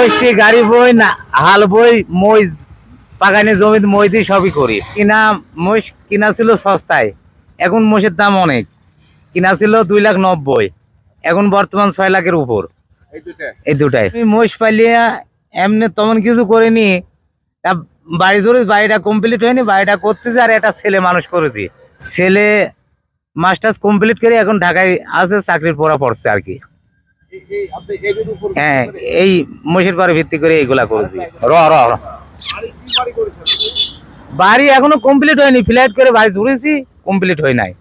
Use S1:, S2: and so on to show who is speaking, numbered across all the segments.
S1: কষ্টি গাড়ি বই না হাল বই মই বাগানে জমিতে মই দিয়ে সবই করি। কিনা মোষ কিনা ছিল সস্তায় এখন মোষের দাম অনেক। কিনা ছিল দুই লাখ নব্বই এখন বর্তমান ছয় লাখের উপর।
S2: এই
S1: দুটাই আমি মোষ পালিয়া এমনি তেমন কিছু করিনি বাড়ি ধরে বাড়িটা কমপ্লিট হয়নি বাড়িটা করতেছি আর একটা ছেলে মানুষ করেছি। ছেলে মাস্টার্স কমপ্লিট করে এখন ঢাকায় আছে চাকরির পড়া পড়ছে আর কি। হ্যাঁ এই মোষের পরে ভিত্তি করে এইগুলা করেছি। র।
S2: বাড়ি
S1: এখনও কমপ্লিট হয়নি ফ্ল্যাট করে বাড়ি ধরেছি কমপ্লিট হয় নাই।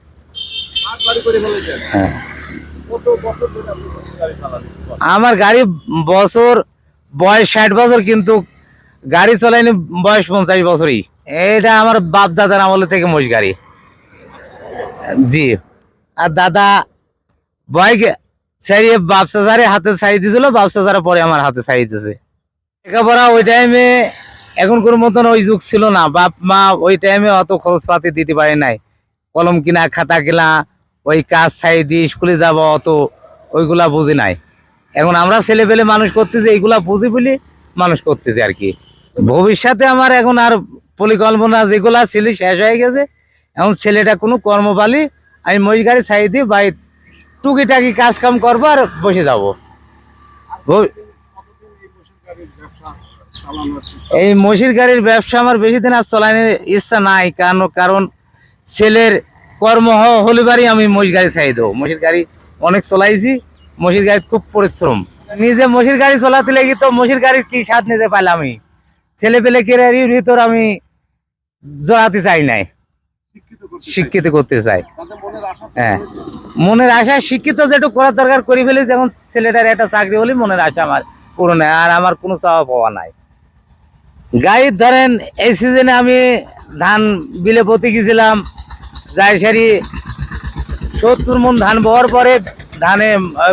S1: হ্যাঁ। আমার গাড়ি বছর বয়স ষাট বছর কিন্তু গাড়ি চলাইনি বয়স পঞ্চাশ বছরই। এটা আমার বাপ দাদার আমলে থেকে মোষ গাড়ি। জি। আর দাদা বাইক ছাড়িয়ে বাপসা সারে হাতে ছাড়িয়ে দিয়েছিল, বাপসা সারা পরে আমার হাতে ছাড়িয়ে দিয়েছে। লেখাপড়া ওই টাইমে এখন কোনো মতন ওই যুগ ছিল না। বাপ, মা ওই টাইমে অত খরচপাতি দিতে পারে নাই। কলম কিনা, খাতা কিনা, ওই কাজ ছাড়িয়ে দিয়ে স্কুলে যাব, অত ওইগুলা বুঝি নাই। এখন আমরা ছেলে পেলে মানুষ করতেছি, এইগুলা বুঝি বলি মানুষ করতেছি আর কি। ভবিষ্যতে আমার এখন আর পরিকল্পনা যেগুলা ছিল শেষ হয়ে গেছে। এখন ছেলেটা কোনো কর্ম পালি আমি মহিষ গাড়ি ছাই দিই বাই টুকিটাকি কাজ কাম করব আর বসে যাব।
S2: এই বছর গাড়ির ব্যবসা
S1: আমার বেশি দিন আর চলানোর ইচ্ছা নাই কারণ কারণ ছেলের কর্ম হলে বারই আমি মহিষ গাড়ি চাই দেবো। মহিষের গাড়ি অনেক চলাইছি মহিষের গাড়ি খুব পরিশ্রম। নিজে মহিষের গাড়ি চলাতে লেগে তো মহিষের গাড়ির কি স্বাদ নিতে পারলাম আমি? ছেলে পেলে কেরারির ভিতর আমি জড়াতে চাই নাই?
S2: শিক্ষিত করতে
S1: চাই। হ্যাঁ? মনের আশা শিক্ষিত যেটু করার দরকার করে ফেলেছি যেমন ছেলেটার একটা চাকরি হলে মনের আশা আমার পূরণ, আর আমার কোনো চাওয়া পাওয়া নাই। গাড়ির ধরেন এই সিজনে আমি ধান বিলে পতি গেছিলাম, যাই সারি সত্তর মন ধান বওয়ার পরে ধানে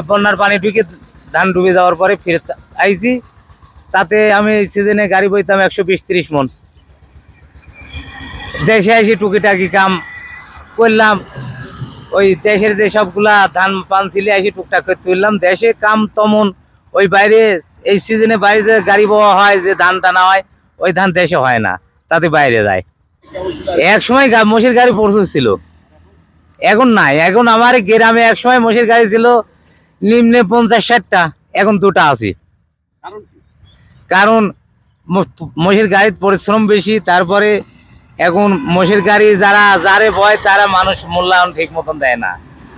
S1: বন্যার পানি ঢুকে ধান ডুবে যাওয়ার পরে ফিরে আইছি। তাতে আমি এই সিজনে গাড়ি বইতাম একশো বিশ ত্রিশ মন। দেশে এসে টুকিটাকি কাম করলাম। ওই দেশের যে সবগুলা ধান পান ছিলে এসে টুকটাক করে তুললাম। দেশে কাম তমন। ওই বাইরে এই সিজনে বাইরে যে গাড়ি বওয়া হয় যে ধান টানা হয় ওই ধান দেশে হয় না। তাতে বাইরে যায়। এক সময় মোষের গাড়ি প্রচুর ছিল। এখন নাই। এখন আমার গ্রামে এক সময় মোষের গাড়ি ছিল নিম্নে পঞ্চাশ ষাটটা। এখন দুটা আছে।
S2: কারণ
S1: মোষের গাড়ির পরিশ্রম বেশি তারপরে এখন মোষের গাড়ি যারা যারে বয়, তারা মানুষ মূল্যায়ন ঠিক মতন দেয় না।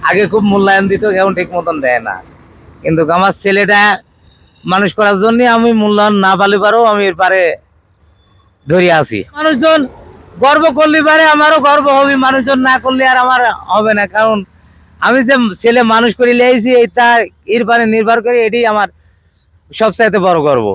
S1: আগে খুব মূল্যায়ন দিত, এখন ঠিক মতন দেয় না। কিন্তু আমার ছেলেটা মানুষ করার জন্য আমি মূল্যায়ন না পালে পারো, আমি এর পারে ধরে আছি। মানুষজন গর্ব করলে পারে, আমারও গর্ব হবে। মানুষজন না করলে আর আমার হবে না। কারণ আমি যে ছেলে মানুষ করে লিয়েছি এটা এর পারে নির্ভর করে এটি আমার সবচাইতে বড় গর্ব।